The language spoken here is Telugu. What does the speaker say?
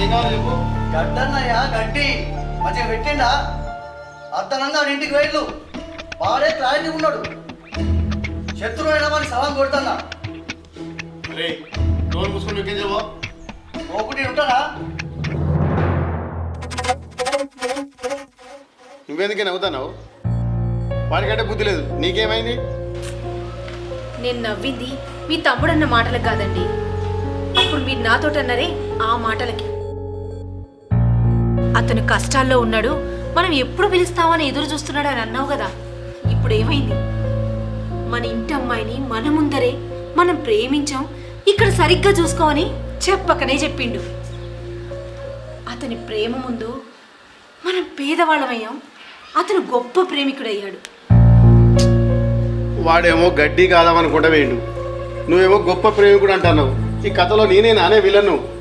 ఏం కావాలి గడ్డన్నయ్య గడ్డి. మంచిగా పెట్టిండా? అత్తనంగా ఇంటికి వెళ్ళు వాడే క్లారిటీ ఉన్నాడు. శత్రువు అయినా వాడికి సవాల్ కొడుతున్నా అరే డోర్ మూసుకొని ఇంకేం చెప్పు ఒకటి ఉంటాడా? నువ్వెందుకే నవ్వుతున్నావు? వాడికంటే బుద్ధి లేదు. నీకేమైంది? నేను నవ్వింది మీ తమ్ముడన్న మాటలకు కాదండి. ఇప్పుడు మీరు నాతోటి అన్నారే ఆ మాటలకి. అతను కష్టాల్లో ఉన్నాడు మనం ఎప్పుడు పిలుస్తామని ఎదురు చూస్తున్నాడు అని అన్నావు కదా. ఇప్పుడు ఏమైంది? మన ఇంటి అమ్మాయిని మన ముందరే మనం ప్రేమించాం ఇక్కడ సరిగ్గా చూసుకోమని చెప్పకనే చెప్పిండు. అతని ప్రేమ ముందు మనం పేదవాళ్ళమయ్యాం అతను గొప్ప ప్రేమికుడయ్యాడు. వాడేమో గడ్డి కాదామనుకుంటా వేయండు. నువ్వేమో గొప్ప ప్రేమికుడు అంటున్నావు. ఈ కథలో నేనే నానే విలను